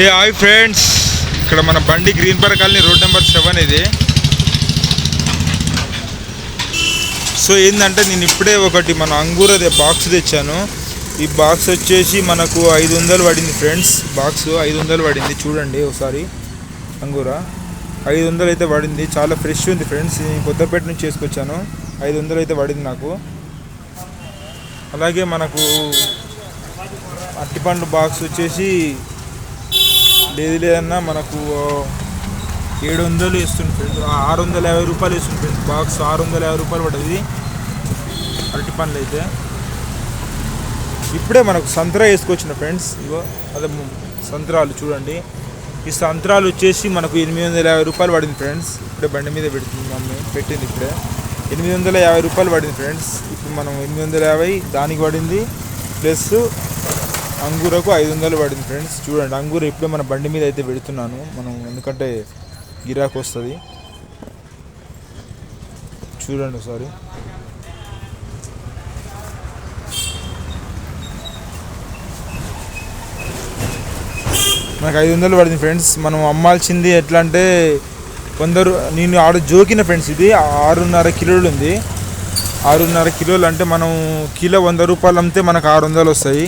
ఏ hi friends ఇక్కడ మన బండి green park colony road number seven ఇది. సో ఏంటంటే నేను ఇప్పుడే ఒకటి మన అంగూర బాక్స్ తెచ్చాను. ఈ బాక్స్ వచ్చేసి మనకు ఐదు వందలు పడింది ఫ్రెండ్స్ బాక్స్ ఐదు వందలు పడింది. చూడండి ఒకసారి అంగూర. ఐదు వందలు అయితే పడింది. చాలా ఫ్రెష్ ఉంది ఫ్రెండ్స్ నేను కొత్తపేట నుంచి చేసుకొచ్చాను. ఐదు వందలు అయితే పడింది నాకు. అలాగే మనకు అట్టిపండు బాక్స్ వచ్చేసి లేదు లేదన్నా మనకు ఏడు వందలు ఇస్తుంది ఫ్రెండ్స్ ఆరు వందల యాభై రూపాయలు ఇస్తుంది ఫ్రెండ్స్ బాక్స్ ఆరు వందల యాభై రూపాయలు పడ్డది. అరటి పండ్లు అయితే. ఇప్పుడే మనకు సంతరా వేసుకొచ్చిన ఫ్రెండ్స్. ఇగో అదే సంతరాలు సంత్రాలు చూడండి. ఈ సంత్రాలు వచ్చేసి మనకు ఎనిమిది వందల యాభై రూపాయలు పడింది ఫ్రెండ్స్. ఇప్పుడే బండి మీద పెడుతుంది మమ్మీ పెట్టింది ఇప్పుడే. ఎనిమిది వందల యాభై రూపాయలు పడింది ఫ్రెండ్స్. ఇప్పుడు మనం ఎనిమిది వందల యాభై దానికి పడింది. ప్లస్ అంగూరకు ఐదు వందలు పడింది ఫ్రెండ్స్. చూడండి అంగూర ఇప్పుడే మన బండి మీద అయితే పెడుతున్నాను మనం ఎందుకంటే గిరాకు వస్తుంది. చూడండి ఒకసారి. నాకు ఐదు వందలు పడింది ఫ్రెండ్స్. మనం అమ్మాల్సింది ఎట్లా అంటే కొందరు నేను ఆడ జోకిన ఫ్రెండ్స్ ఇది. ఆరున్నర కిలోలు ఉంది. ఆరున్నర కిలోలు అంటే మనం కిలో వంద రూపాయలు అమ్మితే మనకు ఆరు వందలు వస్తాయి.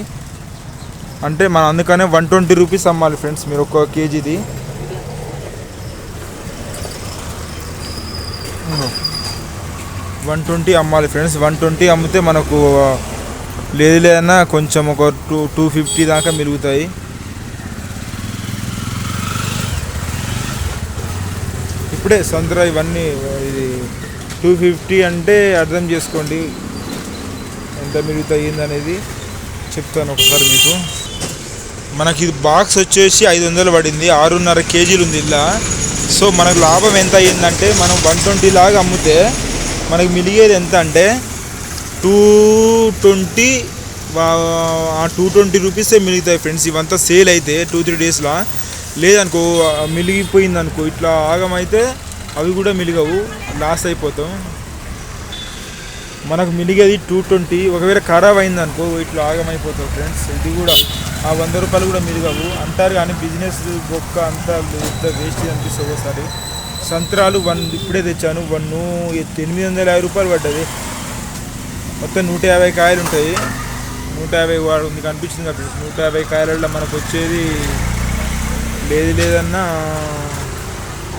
అంటే మనం అందుకనే వన్ ట్వంటీ రూపీస్ అమ్మాలి ఫ్రెండ్స్ మీరు ఒక కేజీది. వన్ ట్వంటీ అమ్మాలి ఫ్రెండ్స్ వన్ ట్వంటీ అమ్మితే మనకు లేదు లేదన్నా కొంచెం ఒక టూ టూ ఫిఫ్టీ దాకా మిగులుతాయి. ఇప్పుడే సంతరా ఇవన్నీ ఇది టూ ఫిఫ్టీ అంటే అర్థం చేసుకోండి. ఎంత మిగులుతాయి అనేది చెప్తాను ఒకసారి మీకు. మనకి ఇది బాక్స్ వచ్చేసి ఐదు వందలు పడింది ఆరున్నర కేజీలు ఉంది ఇలా. సో మనకు లాభం ఎంత అయ్యిందంటే మనం వన్ ట్వంటీ లాగా అమ్మితే మనకి మిలిగేది ఎంత అంటే టూ ట్వంటీ ఆ టూ ట్వంటీ రూపీసే మిలుగుతాయి ఫ్రెండ్స్ ఇవంతా సేల్ అయితే టూ త్రీ డేస్లో లేదనుకో ఆ మిలిగిపోయింది అనుకో ఇట్లా ఆగమైతే అవి కూడా మిలిగవు. లాస్ అయిపోతాం. మనకు మిలిగేది టూ ట్వంటీ ఒకవేళ ఖరాబ్ అయింది అనుకో ఇట్లా ఆగమైపోతావు ఫ్రెండ్స్ ఇది కూడా ఆ వంద రూపాయలు కూడా మిలగవు అంటారు కానీ బిజినెస్ బొక్క అంతా పెద్ద వేస్ట్ అనిపిస్తుంది ఒకసారి. సంత్రాలు వన్ ఇప్పుడే తెచ్చాను. వన్ ఎనిమిది వందల యాభై రూపాయలు పడ్డది. మొత్తం నూట యాభై కాయలు ఉంటాయి. నూట యాభై వాడు మీకు అనిపించింది కాబట్టి నూట యాభై కాయలలో మనకు వచ్చేది లేదు లేదన్నా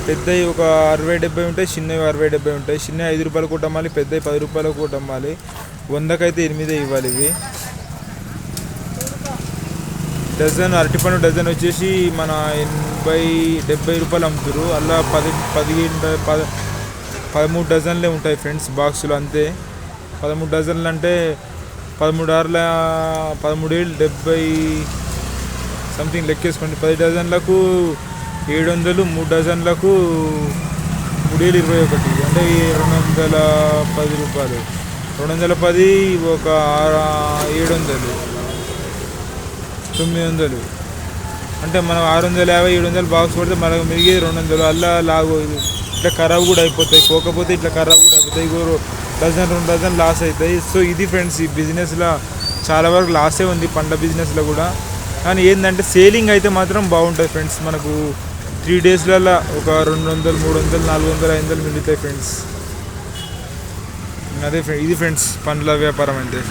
పెద్దవి ఒక అరవై డెబ్బై ఉంటాయి చిన్నవి అరవై డెబ్బై ఉంటాయి. చిన్నవి ఐదు రూపాయలు కూడా అమ్మాలి పెద్దవి పది రూపాయలు కూడా అమ్మాలి వందకైతే ఎనిమిదే ఇవ్వాలి ఇవి. డజన్ అరటిపండు డజన్ వచ్చేసి మన ఎనభై డెబ్బై రూపాయలు అమ్ముతారు. అలా పది పదిహేను పద పదమూడు డజన్లే ఉంటాయి ఫ్రెండ్స్ బాక్సులు అంతే. పదమూడు డజన్లు అంటే పదమూడు ఆరుల పదమూడు ఏళ్ళు డెబ్బై సంథింగ్ లెక్కేసుకోండి. పది డజన్లకు ఏడు వందలు మూడు డజన్లకు మూడేళ్ళు ఇరవై ఒకటి. అంటే రెండు వందల పది రూపాయలు. రెండు వందల పది ఒక ఆరు- ఏడు వందలు తొమ్మిది వందలు అంటే మనం ఆరు వందల యాభై ఏడు వందలు బాక్స్ పడితే మనకు మిగిలి రెండు వందలు అల్లా లాగు ఇట్లా ఖరాబ్ కూడా అయిపోతాయి. పోకపోతే ఇట్లా ఖరాబ్ కూడా అయిపోతాయి. డజన్ రెండు డజన్ లాస్ అవుతాయి సో ఇది ఫ్రెండ్స్ ఈ బిజినెస్లో చాలా వరకు లాసే ఉంది పండ్ల బిజినెస్లో కూడా. కానీ ఏంటంటే సేలింగ్ అయితే మాత్రం బాగుంటుంది ఫ్రెండ్స్. మనకు త్రీ డేస్లలో ఒక రెండు వందలు మూడు వందలు నాలుగు వందలు ఐదు వందలు మిగులుతాయి ఫ్రెండ్స్. అదే ఫ్రెండ్ ఇది ఫ్రెండ్స్ పండ్ల వ్యాపారం అంటే.